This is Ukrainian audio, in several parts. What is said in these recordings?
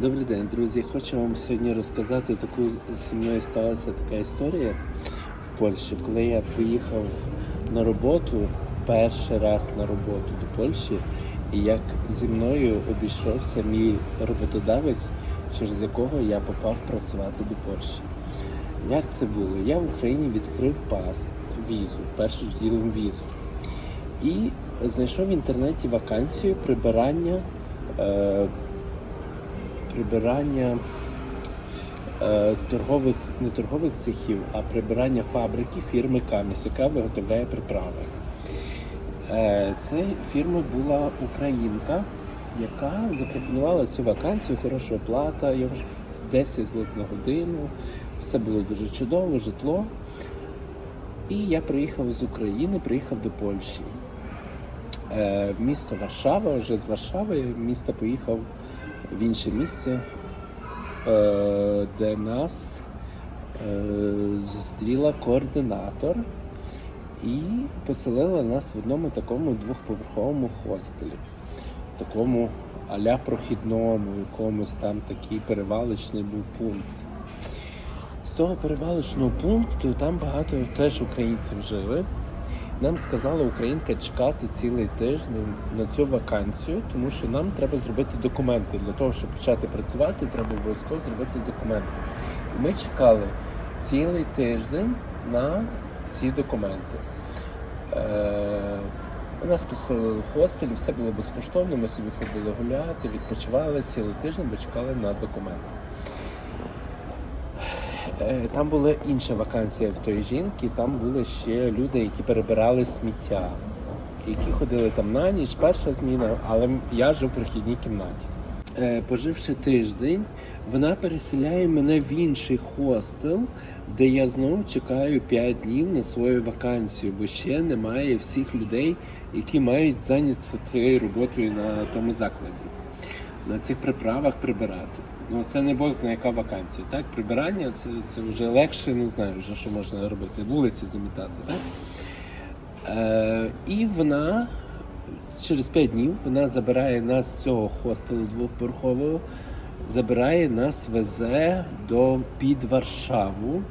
Добрий день, друзі. Хочу вам сьогодні розказати таку зі мною сталася така історія в Польщі, коли я поїхав на роботу перший раз на роботу до Польщі, і як зі мною обійшовся мій роботодавець, через якого я попав працювати до Польщі. Як це було? Я в Україні відкрив пас, візу, першим ділом візу. І знайшов в інтернеті вакансію прибирання. Е, прибирання е, торгових, не торгових цехів, а прибирання фабрики фірми Каміс, яка виготовляє приправи. Е, це фірма була українка, яка запропонувала цю вакансію, хороша оплата, я вже 10 злот на годину, все було дуже чудово, житло. І я приїхав з України, приїхав до Польщі. Е, місто Варшава, вже з Варшави міста поїхав в інше місце, е, де нас е, зустріла координатор і поселила нас в одному такому двохповерховому хостелі, такому аля прохідному, якомусь там такий перевалочний був пункт. З того перевалочного пункту там багато теж українців жили. Нам сказала українка чекати цілий тиждень на цю вакансію, тому що нам треба зробити документи. Для того, щоб почати працювати, треба обов'язково зробити документи. І ми чекали цілий тиждень на ці документи. Е, нас поселили в хостелі, все було безкоштовно, ми собі ходили гуляти, відпочивали цілий тиждень, бо чекали на документи. Е, Там була інша вакансія в тої жінки, там були ще люди, які перебирали сміття, які ходили там на ніч, перша зміна, але я жив в прохідній кімнаті. Е, Поживши тиждень, вона переселяє мене в інший хостел, де я знову чекаю 5 днів на свою вакансію, бо ще немає всіх людей, які мають зайнятися тією роботою на тому закладі на цих приправах прибирати. Ну це не Бог знає, яка вакансія. Так, прибирання це, це вже легше, не знаю, вже що можна робити, вулиці замітати. Так? Е, і вона через 5 днів вона забирає нас з цього хостелу двоповерхового, забирає нас, везе до під Варшаву.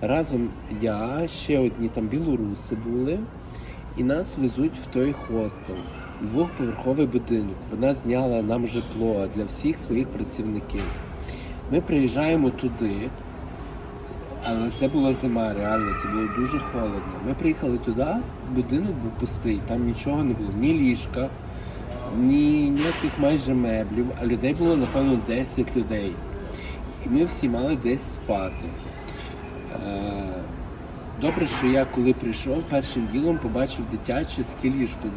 Разом я, ще одні там білоруси були, і нас везуть в той хостел двохповерховий будинок. Вона зняла нам житло для всіх своїх працівників. Ми приїжджаємо туди, але це була зима, реально, це було дуже холодно. Ми приїхали туди, будинок був пустий, там нічого не було, ні ліжка, ні ніяких майже меблів, а людей було, напевно, 10 людей. І ми всі мали десь спати. Е, Добре, що я коли прийшов, першим ділом побачив дитяче таке ліжко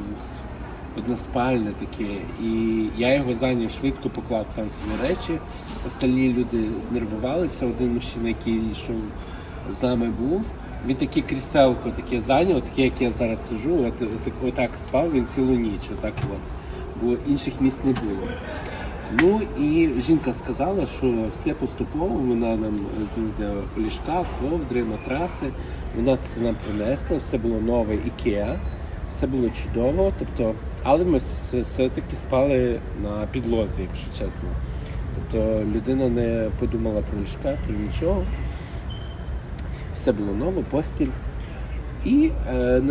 односпальне таке. І я його зайняв швидко, поклав там свої речі. Остальні люди нервувалися. Один мужчина, який йшов з нами був. Він таке кріселко таке зайняв, таке, як я зараз сижу, от, от, отак спав він цілу ніч, отак от. Бо інших місць не було. Ну і жінка сказала, що все поступово вона нам знайде ліжка, ковдри, матраси. Вона це нам принесла, все було нове Ікеа, все було чудово. Тобто, але ми все-таки спали на підлозі, якщо чесно. Тобто людина не подумала про ліжка, про нічого. Все було нове, постіль. І е,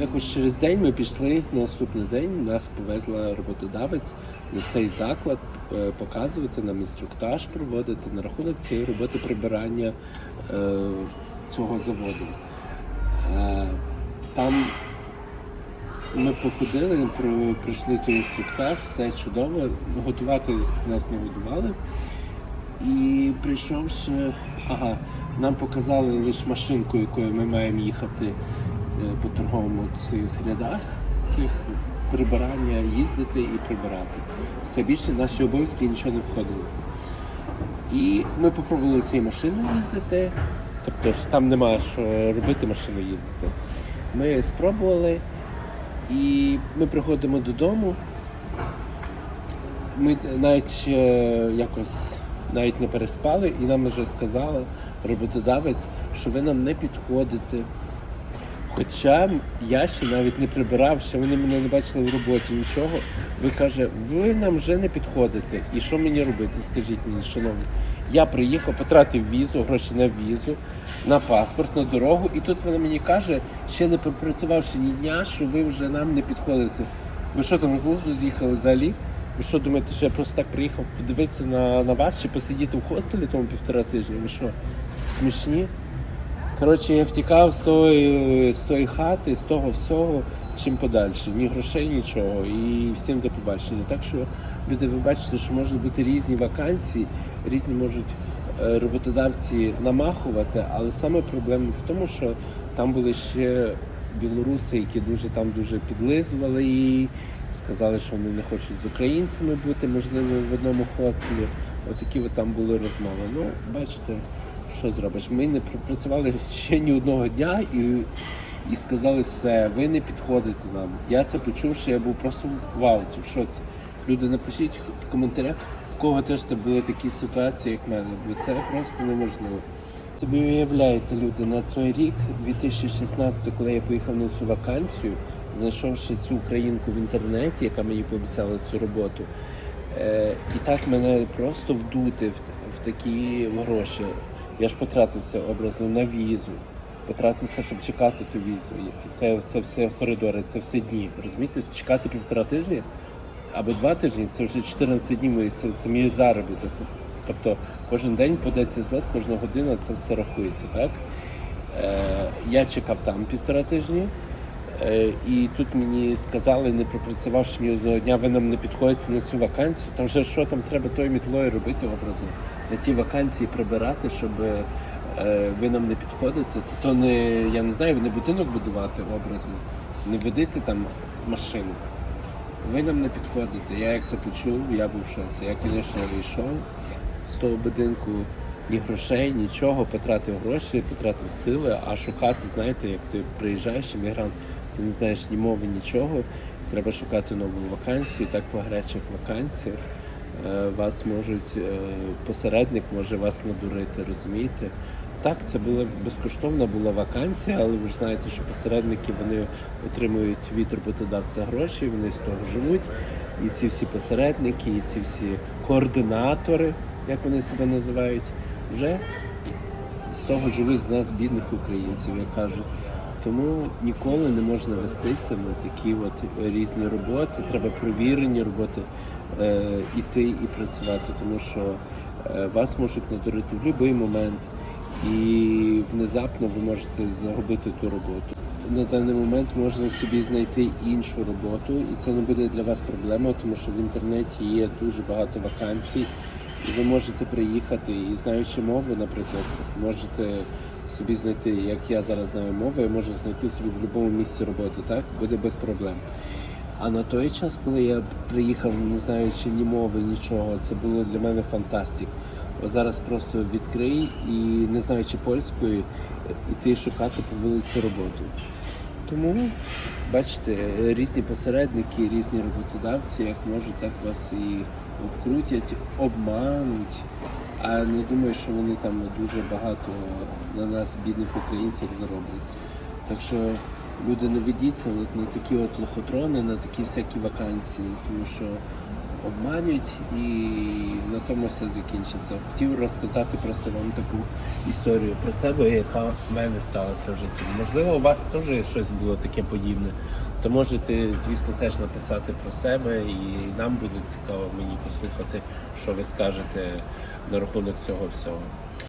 якось через день ми пішли на наступний день. Нас повезла роботодавець на цей заклад е, показувати нам інструктаж проводити на рахунок цієї роботи прибирання е, цього заводу. Е, там ми походили, пройшли той інструктаж, все чудово. Готувати нас не годували. І прийшовши, ага, нам показали лише машинку, якою ми маємо їхати е, по торговому цих рядах, цих прибирання, їздити і прибирати. Все більше наші обов'язки нічого не входило. І ми попробували цією машиною їздити, тобто ж там немає що робити машину їздити. Ми спробували, і ми приходимо додому. Ми навіть ще якось навіть не переспали, і нам вже сказали роботодавець, що ви нам не підходите. Хоча я ще навіть не прибирав, ще вони мене не бачили в роботі, нічого. Ви каже, ви нам вже не підходите. І що мені робити? Скажіть мені, шановні. Я приїхав, потратив візу, гроші на візу, на паспорт, на дорогу, і тут вона мені каже, ще не пропрацювавши ні дня, що ви вже нам не підходите. Ви що там з глузду з'їхали взагалі? Ви що думаєте, що я просто так приїхав подивитися на, на вас чи посидіти в хостелі тому півтора тижня? Ви що, смішні? Коротше, я втікав з тої, з тої хати, з того всього, чим подальше. Ні грошей, нічого. І всім до побачення. Так що, люди, ви бачите, що можуть бути різні вакансії, різні можуть е, роботодавці намахувати, але саме проблема в тому, що там були ще білоруси, які дуже там дуже підлизували і сказали, що вони не хочуть з українцями бути, можливо, в одному хостелі. Отакі от там були розмови. Ну, бачите, що зробиш? Ми не пропрацювали ще ні одного дня і, і сказали все, ви не підходите нам. Я це почув, що я був просто в ауті. Що це? Люди, напишіть в коментарях, в кого теж були такі ситуації, як в мене, бо це просто неможливо. Тобі уявляєте, люди, на той рік, 2016, коли я поїхав на цю вакансію, знайшовши цю українку в інтернеті, яка мені пообіцяла цю роботу, і так мене просто вдути в, такі гроші. Я ж потратився образно на візу, потратився, щоб чекати ту візу. Це, це все коридори, це все дні. Розумієте, чекати півтора тижні або два тижні це вже 14 днів, це, це мій заробіток. Тобто кожен день по 10 злот, кожна година це все рахується, так? Е, я чекав там півтора тижні, е, і тут мені сказали, не пропрацювавши мені одного дня, ви нам не підходите на цю вакансію. Там вже що там треба тою мітлою робити образно, на ті вакансії прибирати, щоб е, ви нам не підходите. То, то не, я не знаю, не будинок будувати образно, не водити там машину. Ви нам не підходите. Я як то почув, я був в шоці. Я, звісно, вийшов з того будинку ні грошей, нічого, потратив гроші, потратив сили, а шукати, знаєте, як ти приїжджаєш, іммігрант, ти не знаєш ні мови, нічого. Треба шукати нову вакансію. Так по гарячих вакансіях е, вас можуть, е, посередник може вас надурити, розумієте? Так, це була безкоштовна була вакансія, але ви ж знаєте, що посередники вони отримують від роботодавця гроші, вони з того живуть. І ці всі посередники, і ці всі координатори, як вони себе називають, вже з того живуть з нас, бідних українців, як кажуть. Тому ніколи не можна вестися на такі от різні роботи. Треба провірені роботи е, іти і працювати, тому що е, вас можуть надурити в будь-який момент, і внезапно ви можете загубити ту роботу. На даний момент можна собі знайти іншу роботу, і це не буде для вас проблема, тому що в інтернеті є дуже багато вакансій, ви можете приїхати і знаючи мову, наприклад, можете собі знайти, як я зараз знаю мову, я можу знайти собі в будь-якому місці роботи, так? Буде без проблем. А на той час, коли я приїхав, не знаючи ні мови, нічого, це було для мене фантастик. От зараз просто відкрий і не знаючи польської, іти шукати по вулиці роботу. Тому, бачите, різні посередники, різні роботодавці, як можуть, так вас і обкрутять, обмануть. А не думаю, що вони там дуже багато на нас, бідних українців, зароблять. Так що люди не ведіться на такі от лохотрони, на такі всякі вакансії, тому що обманюють і на тому все закінчиться. Хотів розказати просто вам таку історію про себе, яка в мене сталася в житті. Можливо, у вас теж щось було таке подібне. То можете, звісно, теж написати про себе, і нам буде цікаво мені послухати, що ви скажете на рахунок цього всього.